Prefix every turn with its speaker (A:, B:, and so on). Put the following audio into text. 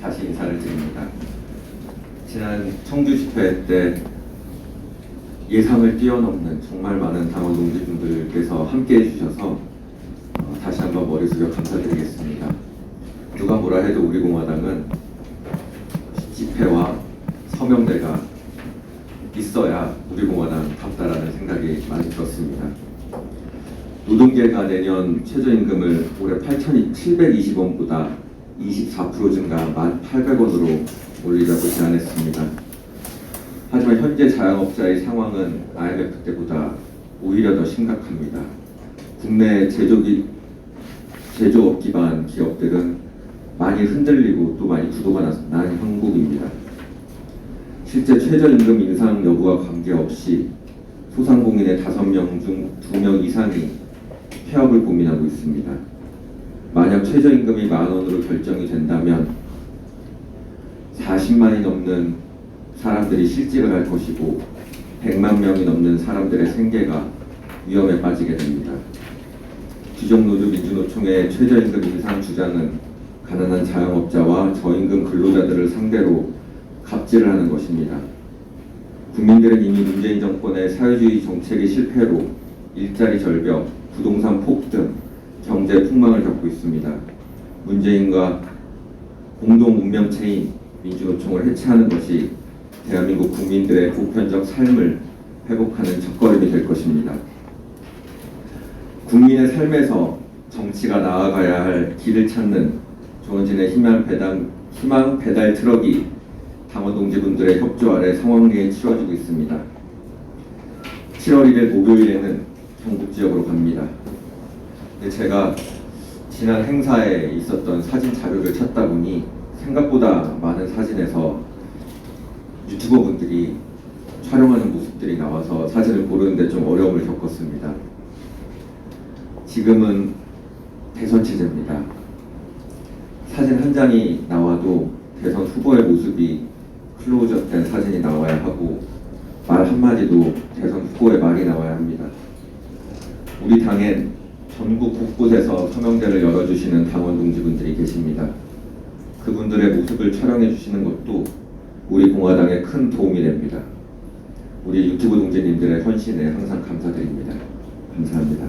A: 다시 인사를 드립니다. 지난 청주 집회 때 예상을 뛰어넘는 정말 많은 당원 동지분들께서 함께 해주셔서 어, 다시 한번 머리 숙여 감사드리겠습니다. 누가 뭐라 해도 우리 공화당은 집회와 서명대가 있어야 우리 공화당 답다라는 생각이 많이 들었습니다. 노동계가 내년 최저임금을 올해 8,720원보다 24% 증가 1,800원으로 올리자고 제안했습니다. 하지만 현재 자영업자의 상황은 IMF 때보다 오히려 더 심각합니다. 국내 제조기, 제조업 기반 기업들은 많이 흔들리고 또 많이 구도가 나- 난 형국입니다. 실제 최저임금 인상 여부와 관계없이 소상공인의 5명 중 2명 이상이 폐업을 고민하고 있습니다. 만약 최저임금이 만 원으로 결정이 된다면 40만이 넘는 사람들이 실직을 할 것이고 100만 명이 넘는 사람들의 생계가 위험에 빠지게 됩니다. 기존노조 민주노총의 최저임금 인상 주장은 가난한 자영업자와 저임금 근로자들을 상대로 갑질을 하는 것입니다. 국민들은 이미 문재인 정권의 사회주의 정책의 실패로 일자리 절벽, 부동산 폭등, 경제 폭망을 겪고 있습니다. 문재인과 공동 운명체인 민주노총을 해체하는 것이 대한민국 국민들의 보편적 삶을 회복하는 첫걸음이 될 것입니다. 국민의 삶에서 정치가 나아가야 할 길을 찾는 조원진의 희망 배달, 희망 배달 트럭이 당원 동지분들의 협조 아래 상황리에 치러지고 있습니다. 7월 1일 목요일에는 경북 지역으로 갑니다. 근데 제가 지난 행사에 있었던 사진 자료를 찾다 보니 생각보다 많은 사진에서 유튜버 분들이 촬영하는 모습들이 나와서 사진을 고르는데 좀 어려움을 겪었습니다. 지금은 대선 취재입니다. 사진 한 장이 나와도 대선 후보의 모습이 클로즈업된 사진이 나와야 하고 말 한마디도 대선 후보의 말이 나와야 합니다. 우리 당엔 전국 곳곳에서 서명대를 열어주시는 당원 동지분들이 계십니다. 그분들의 모습을 촬영해 주시는 것도 우리 공화당에 큰 도움이 됩니다. 우리 유튜브 동지님들의 헌신에 항상 감사드립니다. 감사합니다.